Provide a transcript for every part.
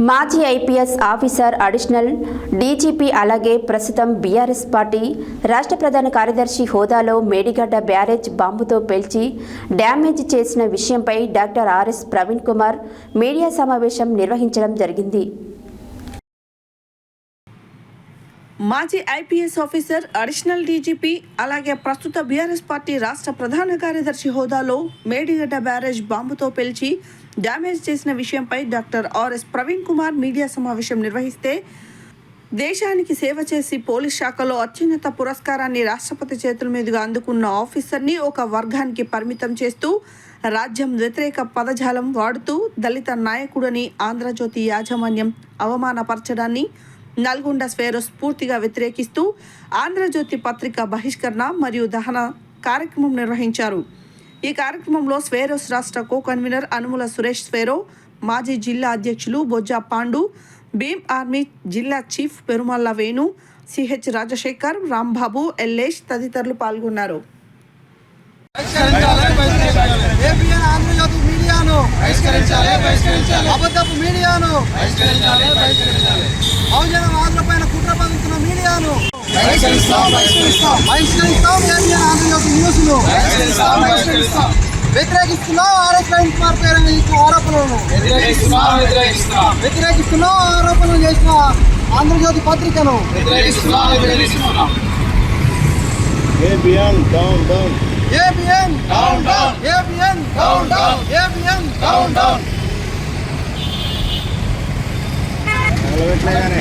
మాజీ IPS officer additional DGP అలాగే ప్రస్తుతం బీఆర్ఎస్ పార్టీ రాష్ట్ర ప్రధాన కార్యదర్శి హోదాలో మేడిగడ్డ బ్యారేజ్ బాంబుతో పేల్చి డ్యామేజ్ చేసిన విషయంపై doctor RS Praveen Kumar media సమావేశం నిర్వహించడం జరిగింది. మాజీ ఐపీఎస్ ఆఫీసర్ అడిషనల్ డీజీపీ అలాగే ప్రస్తుత బీఆర్ఎస్ పార్టీ రాష్ట్ర ప్రధాన కార్యదర్శి హోదాలో మేడిగడ్డ బ్యారేజ్ బాంబుతో పేల్చి డ్యామేజ్ చేసిన విషయంపై doctor RS Praveen Kumar media సమావేశం నిర్వహిస్తే దేశానికి సేవ చేసి పోలీస్ శాఖలో అత్యున్నత పురస్కారాన్ని రాష్ట్రపతి చేతుల మీదుగా అందుకున్న ఆఫీసర్ని ఒక వర్గానికి పరిమితం చేస్తూ రాజ్యం వ్యతిరేక పదజాలం వాడుతూ దళిత నాయకుడని ఆంధ్రజ్యోతి యాజమాన్యం అవమానపరచడాన్ని నల్గొండ స్వేరో స్ఫూర్తిగా వ్యతిరేకిస్తూ ఆంధ్రజ్యోతి పత్రిక బహిష్కరణ మరియు దహన కార్యక్రమం నిర్వహించారు. ఈ కార్యక్రమంలో స్వేరోస్ రాష్ట్ర కో కన్వీనర్ అనుముల సురేష్ స్వేరో మాజీ జిల్లా అధ్యక్షులు బొజ్జా పాండు భీమ్ ఆర్మీ జిల్లా చీఫ్ పెరుమల్ల వేణు సిహెచ్ రాజశేఖర్ రాంబాబు ఎల్లేష్ తదితరులు పాల్గొన్నారు. మీడియాను అబద్ధపు మీడియాను బహుజన వాదులపైన కుట్ర పదుతున్న మీడియాను వ్యతిరేకిస్తున్నాం కుమార్ పేరు ఈ ఆరోపణలను. వ్యతిరేకిస్తున్నాం ఆరోపణలు చేసిన ఆంధ్రజ్యోతి పత్రికను. ABN down down ABN ABN ABN నిలబెట్టలేగానే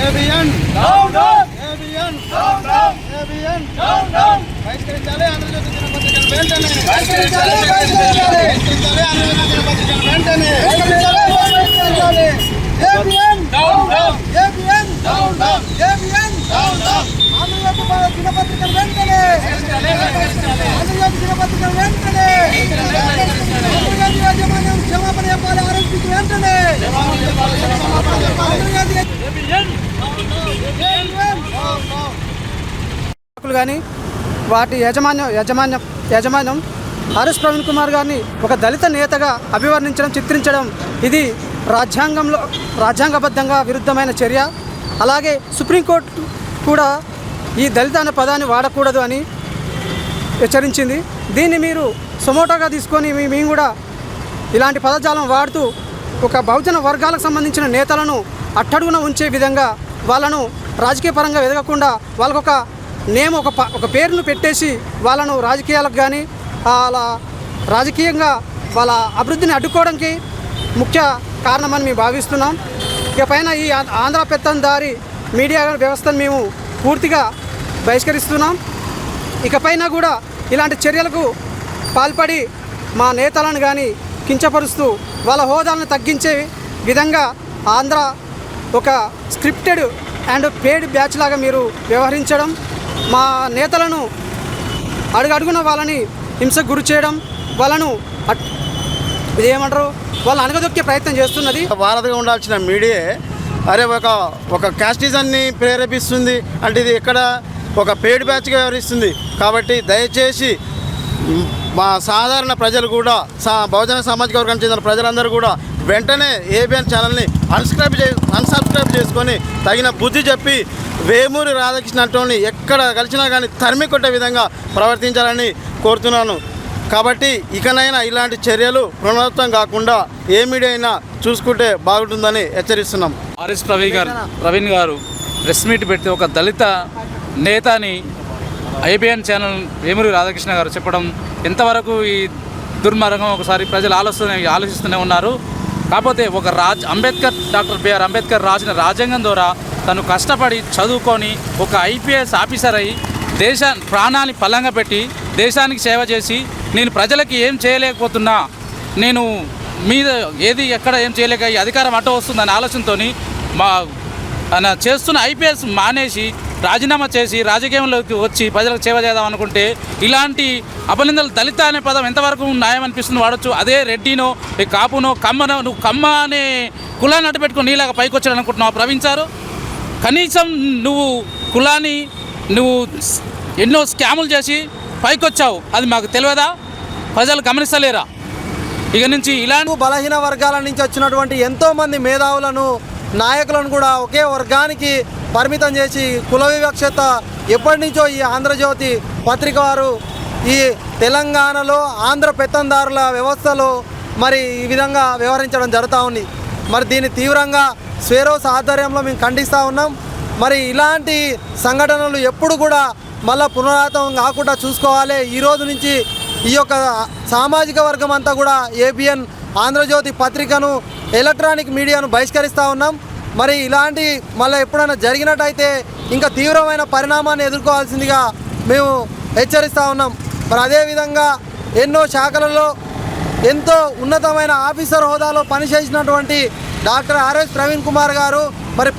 ABN ABN ABN బహిష్కరించాలి ఆంధ్రజ్యోతి దినపత్రికను వెంటనే బహిష్కరించాలి బహిష్కరించాలి బహిష్కరించాలి ఆంధ్రజ్యోతి దినపత్రికను వెంటనే బహిష్కరించాలి బహిష్కరించాలి ఏబిఎన్ ఏబిఎన్ ఏబిఎన్ ఆంధ్రజ్యోతి దినపత్రికను వెంటనే వెంటనే యాజమాన్యం క్షమాపణ చెప్పాలి వెంటనే కానీ వాటి యాజమాన్యం యాజమాన్యం యాజమాన్యం ఆర్ఎస్ ప్రవీణ్ కుమార్ గారిని ఒక దళిత నేతగా అభివర్ణించడం చిత్రించడం ఇది రాజ్యాంగంలో రాజ్యాంగబద్ధంగా విరుద్ధమైన చర్య. అలాగే సుప్రీంకోర్టు కూడా ఈ దళిత అనే పదాన్ని వాడకూడదు అని హెచ్చరించింది. దీన్ని మీరు సొమోటోగా తీసుకొని మేము కూడా ఇలాంటి పదజాలం వాడుతూ ఒక బహుజన వర్గాలకు సంబంధించిన నేతలను అట్టడుగున ఉంచే విధంగా వాళ్ళను రాజకీయ పరంగా ఎదగకుండా వాళ్ళకొక నేమ్ ఒక ఒక పేరును పెట్టేసి వాళ్ళను రాజకీయాలకు కానీ వాళ్ళ రాజకీయంగా వాళ్ళ అభివృద్ధిని అడ్డుకోవడానికి ముఖ్య కారణమని మేము భావిస్తున్నాం. ఇక పైన ఈ ఆ- ఆంధ్ర పెత్తందారి మీడియా వ్యవస్థను మేము పూర్తిగా బహిష్కరిస్తున్నాం. ఇకపైన కూడా ఇలాంటి చర్యలకు పాల్పడి మా నేతలను కానీ కించపరుస్తూ వాళ్ళ హోదాలను తగ్గించే విధంగా ఆంధ్ర ఒక స్క్రిప్టెడ్ అండ్ పేడ్ బ్యాచ్ లాగా మీరు వ్యవహరించడం మా నేతలను అడుగడుగున వాళ్ళని హింసకు గురి చేయడం వాళ్ళను అట్- ఇదేమంటారు వాళ్ళు అనగదొక్కే ప్రయత్నం చేస్తున్నది. భారత్గా ఉండాల్సిన మీడియా అరే ఒక ఒక క్యాస్టిజాన్ని ప్రేరేపిస్తుంది. అంటే ఇది ఎక్కడ ఒక పేడ్ బ్యాచ్గా వ్యవహరిస్తుంది. కాబట్టి దయచేసి మా సాధారణ ప్రజలు కూడా సా బహుజన సామాజిక వర్గానికి చెందిన ప్రజలందరూ కూడా వెంటనే ఏబిఎన్ ఛానల్ని అన్స్క్రైబ్ చే అన్సబ్స్క్రైబ్ చేసుకొని తగిన బుద్ధి చెప్పి వేమూరి రాధాకృష్ణ అంటోని ఎక్కడ కలిసినా కానీ తరిమి కొట్టే విధంగా ప్రవర్తించాలని కోరుతున్నాను. కాబట్టి ఇకనైనా ఇలాంటి చర్యలు పునరావృతం కాకుండా ఏ మీడియా అయినా చూసుకుంటే బాగుంటుందని హెచ్చరిస్తున్నాం. ఆర్ఎస్ ప్రవీణ్ గారు ప్రవీణ్ గారు ప్రెస్ మీట్ పెడితే ఒక దళిత నేతని ఐబిఎన్ ఛానల్ వేమూరి రాధాకృష్ణ గారు చెప్పడం ఎంతవరకు ఈ దుర్మార్గం ఒకసారి ప్రజలు ఆలోచన ఆలోచిస్తూనే ఉన్నారు. కాకపోతే ఒక రాజ్ అంబేద్కర్ డాక్టర్ బిఆర్ అంబేద్కర్ రాసిన రాజ్యాంగం ద్వారా తను కష్టపడి చదువుకొని ఒక ఐపీఎస్ ఆఫీసర్ అయి దేశ ప్రాణాన్ని పల్లంగా పెట్టి దేశానికి సేవ చేసి నేను ప్రజలకి ఏం చేయలేకపోతున్నా నేను మీద ఏది ఎక్కడ ఏం చేయలేక ఈ అధికారం అట్ట వస్తుందనే ఆలోచనతోని మా చేస్తున్న ఐపీఎస్ మానేసి రాజీనామా చేసి రాజకీయంలోకి వచ్చి ప్రజలకు సేవ చేద్దాం అనుకుంటే ఇలాంటి అపనిందలు దళిత అనే పదం ఎంతవరకు న్యాయం అనిపిస్తుంది వాడచ్చు? అదే రెడ్డినో ఈ కాపునో కమ్మనో నువ్వు కమ్మ అనే కులాన్ని అడ్డుపెట్టుకుని నీలాగా పైకి వచ్చాడు అనుకుంటున్నావు ప్రవీణ్ కనీసం నువ్వు కులాన్ని నువ్వు ఎన్నో స్కాములు చేసి పైకొచ్చావు అది మాకు తెలియదా? ప్రజలు గమనిస్తలేరా? ఇక నుంచి ఇలాంటి బలహీన వర్గాల నుంచి వచ్చినటువంటి ఎంతోమంది మేధావులను నాయకులను కూడా ఒకే వర్గానికి పరిమితం చేసి కుల వివక్షత ఎప్పటి నుంచో ఈ ఆంధ్రజ్యోతి పత్రిక వారు ఈ తెలంగాణలో ఆంధ్ర పెత్తందారుల వ్యవస్థలో మరి ఈ విధంగా వ్యవహరించడం జరుగుతూ ఉంది. మరి దీన్ని తీవ్రంగా స్వేరోస్ ఆధ్వర్యంలో మేము ఖండిస్తూ ఉన్నాం. మరి ఇలాంటి సంఘటనలు ఎప్పుడు కూడా మళ్ళా పునరావృతం కాకుండా చూసుకోవాలి. ఈ రోజు నుంచి ఈ యొక్క సామాజిక వర్గం అంతా కూడా ఏబిఎన్ ఆంధ్రజ్యోతి పత్రికను ఎలక్ట్రానిక్ మీడియాను బహిష్కరిస్తూ ఉన్నాం. మరి ఇలాంటి మళ్ళీ ఎప్పుడైనా జరిగినట్టయితే ఇంకా తీవ్రమైన పరిణామాన్ని ఎదుర్కోవాల్సిందిగా మేము హెచ్చరిస్తూ ఉన్నాం. మరి అదేవిధంగా ఎన్నో శాఖలలో ఎంతో ఉన్నతమైన ఆఫీసర్ హోదాలో పనిచేసినటువంటి డాక్టర్ ఆర్ఎస్ ప్రవీణ్ కుమార్ గారు మరి ప్ర